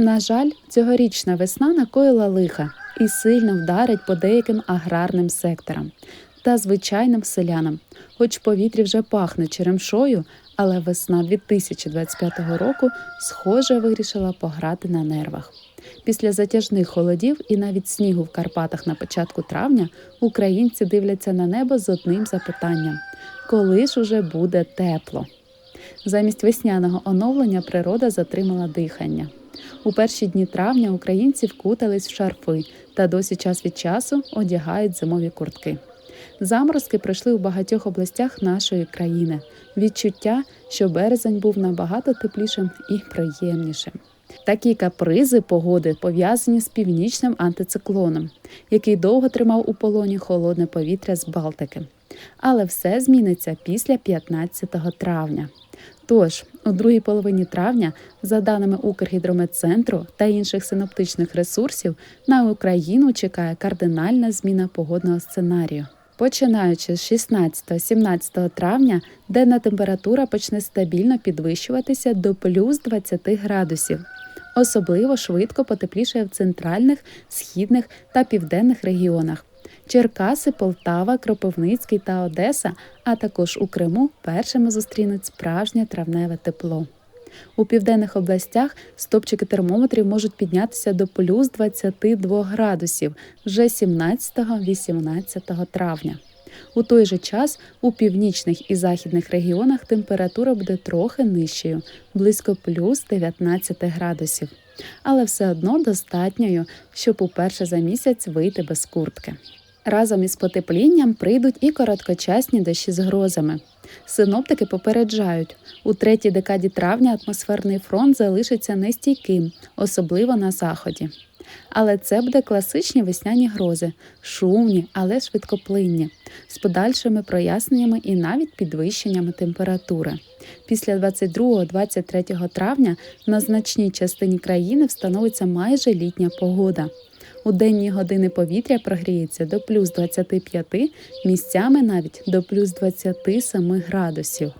На жаль, цьогорічна весна накоїла лиха і сильно вдарить по деяким аграрним секторам та звичайним селянам. Хоч в повітрі вже пахне черемшою, але весна 2025 року схоже вирішила пограти на нервах. Після затяжних холодів і навіть снігу в Карпатах на початку травня українці дивляться на небо з одним запитанням: коли ж уже буде тепло? Замість весняного оновлення природа затримала дихання. У перші дні травня українці вкутались в шарфи та досі час від часу одягають зимові куртки. Заморозки пройшли у багатьох областях нашої країни. Відчуття, що березень був набагато теплішим і приємнішим. Такі капризи погоди пов'язані з північним антициклоном, який довго тримав у полоні холодне повітря з Балтики. Але все зміниться після 15 травня. Тож, у другій половині травня, за даними Укргідрометцентру та інших синоптичних ресурсів, на Україну чекає кардинальна зміна погодного сценарію. Починаючи з 16-17 травня, денна температура почне стабільно підвищуватися до плюс 20 градусів. Особливо швидко потеплішає в центральних, східних та південних регіонах. Черкаси, Полтава, Кропивницький та Одеса, а також у Криму першими зустрінуть справжнє травневе тепло. У південних областях стопчики термометрів можуть піднятися до плюс 22 градусів вже 17-18 травня. У той же час у північних і західних регіонах температура буде трохи нижчою, близько плюс 19 градусів, але все одно достатньою, щоб уперше за місяць вийти без куртки. Разом із потеплінням прийдуть і короткочасні дощі з грозами. Синоптики попереджають, у третій декаді травня атмосферний фронт залишиться нестійким, особливо на заході. Але це буде класичні весняні грози, шумні, але швидкоплинні, з подальшими проясненнями і навіть підвищеннями температури. Після 22-23 травня на значній частині країни встановиться майже літня погода. У денні години повітря прогріється до плюс 25, місцями навіть до плюс 27 градусів.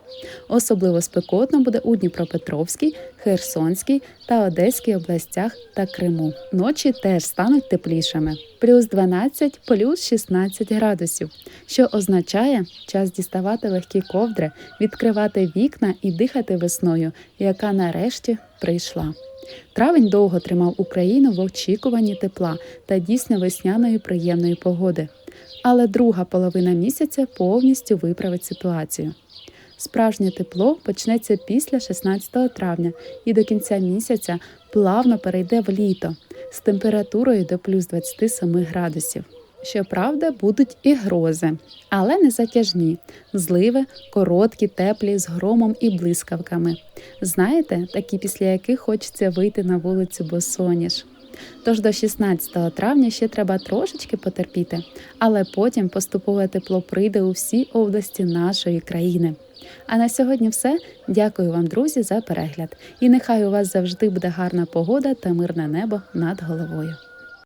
Особливо спекотно буде у Дніпропетровській, Херсонській та Одеській областях та Криму. Ночі теж стануть теплішими плюс 12, плюс 16 градусів, що означає час діставати легкі ковдри, відкривати вікна і дихати весною, яка нарешті прийшла. Травень довго тримав Україну в очікуванні тепла та дійсно весняної приємної погоди. Але друга половина місяця повністю виправить ситуацію. Справжнє тепло почнеться після 16 травня і до кінця місяця плавно перейде в літо з температурою до плюс 27 градусів. Щоправда, будуть і грози, але не затяжні. Зливи, короткі, теплі, з громом і блискавками. Знаєте, такі, після яких хочеться вийти на вулицю босоніж. Тож до 16 травня ще треба трошечки потерпіти, але потім поступове тепло прийде у всі області нашої країни. А на сьогодні все. Дякую вам, друзі, за перегляд. І нехай у вас завжди буде гарна погода та мирне небо над головою.